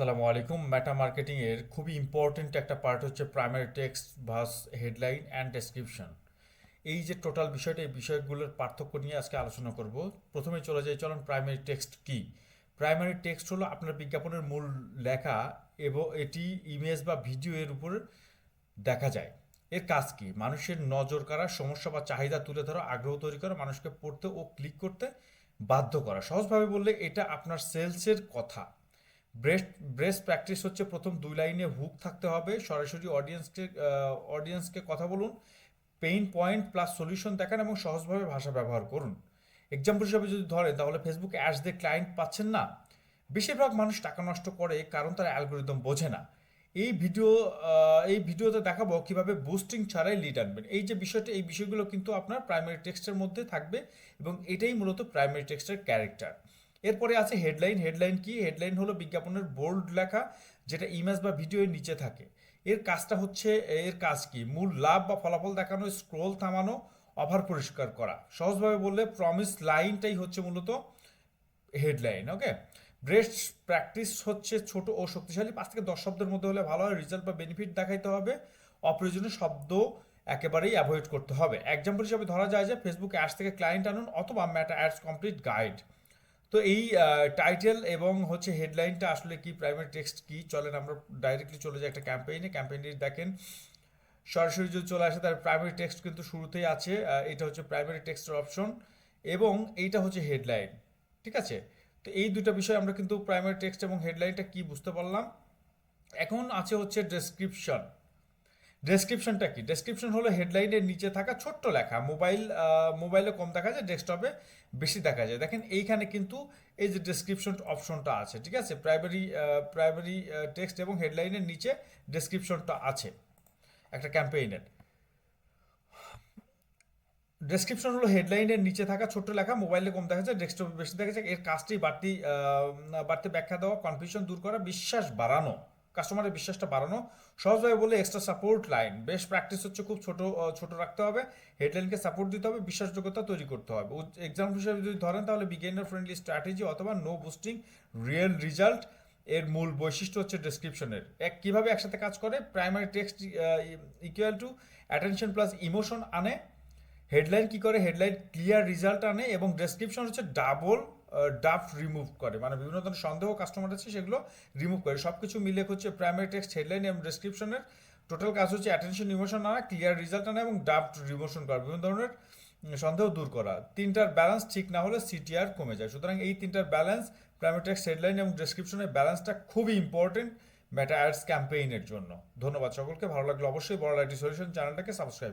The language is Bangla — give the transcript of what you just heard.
সালামু আলাইকুম। মেটা মার্কেটিং এর খুবই ইম্পর্টেন্ট একটা পার্ট হচ্ছে primary text vs headline and description এই যে টোটাল বিষয়টা, এই বিষয়গুলোর পার্থক্য নিয়ে আজকে আলোচনা করব। প্রথমে চলে যাই, চলুন প্রাইমারি টেক্সট কি? প্রাইমারি টেক্সট হলো আপনার বিজ্ঞাপনের মূল লেখা এবং এটি ইমেজ বা ভিডিও এর উপর দেখা যায়। এর কাজ কি? মানুষের নজর কাড়া, সমস্যা বা চাহিদা তুলে ধরা, আগ্রহ তৈরি করা, মানুষকে পড়তে ও ক্লিক করতে বাধ্য করা। সহজভাবে বললে এটা আপনার সেলসের কথা। ব্রেস্ট ব্রেস্ট প্র্যাকটিস হচ্ছে প্রথম দুই লাইনে হুক থাকতে হবে। সরাসরি অডিয়েন্সকে অডিয়েন্সকে কথা বলুন পেইন পয়েন্ট প্লাস সলিউশন দেখান এবং সহজভাবে ভাষা ব্যবহার করুন। এক্সাম্পল হিসাবে যদি ধরেন, তাহলে ফেসবুকে অ্যাডস দিয়ে ক্লায়েন্ট পাচ্ছেন না। বেশিরভাগ মানুষ টাকা নষ্ট করে, কারণ তারা অ্যালগোরিদম বোঝে না। এই ভিডিও এই ভিডিওতে দেখাবো কীভাবে বুস্টিং ছাড়াই লিড আনবেন। এই যে বিষয়টা, এই বিষয়গুলো কিন্তু আপনার প্রাইমারি টেক্সটের মধ্যে থাকবে এবং এটাই মূলত প্রাইমারি টেক্সটের ক্যারেক্টার এরপরে আছে হেডলাইন হেডলাইন কি? হেডলাইন হলো বিজ্ঞাপনের বোল্ড লেখা, যেটা ইমেজ বা ভিডিওর নিচে থাকে। এর কাজটা হচ্ছে, এর কাজ কি? মূল লাভ বা ফলাফল দেখানো স্ক্রোল থামানো অভার পরিষ্কার করা। সহজভাবে বললে প্রমিস লাইনটাই হচ্ছে মূলত হেডলাইন ওকে ব্রেস্ট প্র্যাকটিস হচ্ছে ছোট ও শক্তিশালী। পাঁচ থেকে দশ শব্দের মধ্যে হলে ভালো হয়। রেজাল্ট বা বেনিফিট দেখাইতে হবে। অপ্রয়োজনীয় শব্দ একেবারেই অ্যাভয়েড করতে হবে। এক্সাম্পল হিসাবে ধরা যায় যে ফেসবুক অ্যাডস থেকে ক্লায়েন্ট আনুন অথবা ম্যাটা অ্যাডস কমপ্লিট গাইড তো এই টাইটেল এবং হচ্ছে হেডলাইনটা আসলে কি প্রাইমারি টেক্সট কি, চলেন আমরা ডাইরেক্টলি চলে যাই একটা ক্যাম্পেইনে ক্যাম্পেইনটি দেখেন, সরাসরি যদি চলে আসে তার প্রাইমারি টেক্সট কিন্তু শুরুতেই আছে এটা হচ্ছে প্রাইমারি টেক্সটের অপশন এবং এইটা হচ্ছে হেডলাইন ঠিক আছে? তো এই দুটো বিষয় আমরা কিন্তু প্রাইমারি টেক্সট এবং হেডলাইনটা কি বুঝতে পারলাম? এখন আছে হচ্ছে ডেসক্রিপশন ডেসক্রিপশনটা কি? ডেসক্রিপশন হলো হেডলাইনের নিচে থাকা ছোট্ট লেখা। মোবাইল মোবাইলে কম দেখা যায় ডেস্কটপে বেশি দেখা যায়। দেখেন, এইখানে কিন্তু এই যে ডেসক্রিপশন অপশনটা আছে, ঠিক আছে? প্রাইমারি প্রাইমারি টেক্সট এবং হেডলাইনের নিচে ডেসক্রিপশনটা আছে একটা ক্যাম্পেইনের ডেসক্রিপশন হলো হেডলাইনের নিচে থাকা ছোট্ট লেখা মোবাইলে কম দেখা যায় ডেস্কটপে বেশি দেখা যায়। এর কাজটি বাড়তি বাড়তি ব্যাখ্যা দেওয়া কনফিউশন দূর করা, বিশ্বাস বাড়ানো। কাস্টমারের বিশ্বাসটা বাড়ানো। সহজভাবে বলে এক্সট্রা সাপোর্ট লাইন বেশ প্র্যাকটিস হচ্ছে খুব ছোট ছোট রাখতে হবে। হেডলাইনকে সাপোর্ট দিতে হবে, বিশ্বাসযোগ্যতা তৈরি করতে হবে। এক্সাম্পল হিসেবে যদি ধরেন, তাহলে বিগিনার ফ্রেন্ডলি স্ট্র্যাটেজি অথবা নো বুস্টিং রিয়েল রেজাল্ট এর মূল বৈশিষ্ট্য হচ্ছে ডেসক্রিপশনের এক, কীভাবে একসাথে কাজ করে? Primary text equal to attention plus emotion আনে। হেডলাইন কি করে? হেডলাইন ক্লিয়ার রেজাল্ট আনে এবং ডেসক্রিপশন হচ্ছে ডাবল ডাফট রিমুভ করে। মানে বিভিন্ন ধরনের সন্দেহ কাস্টমার আছে, সেগুলো রিমুভ করে। সব কিছু মিলে হচ্ছে প্রাইমারি টেক্সট হেডলাইন এবং ডেসক্রিপশনের টোটাল কাজ হচ্ছে অ্যাটেনশন ইমোশন আনা ক্লিয়ার রেজাল্ট আনা এবং ডাফট রিমোশন করা, বিভিন্ন ধরনের সন্দেহ দূর করা। তিনটার ব্যালেন্স ঠিক না হলে সিটিআর কমে যায়। সুতরাং এই তিনটার ব্যালেন্স প্রাইমারি টেক্সট হেডলাইন এবং ডেসক্রিপশনের ব্যালেন্সটা খুবই ইম্পর্টেন্ট মেটা অ্যাডস ক্যাম্পেইনের জন্য। ধন্যবাদ সকলকে। ভালো লাগলে অবশ্যই বড় লাইটি সলিউশন চ্যানেলটাকে সাবস্ক্রাইব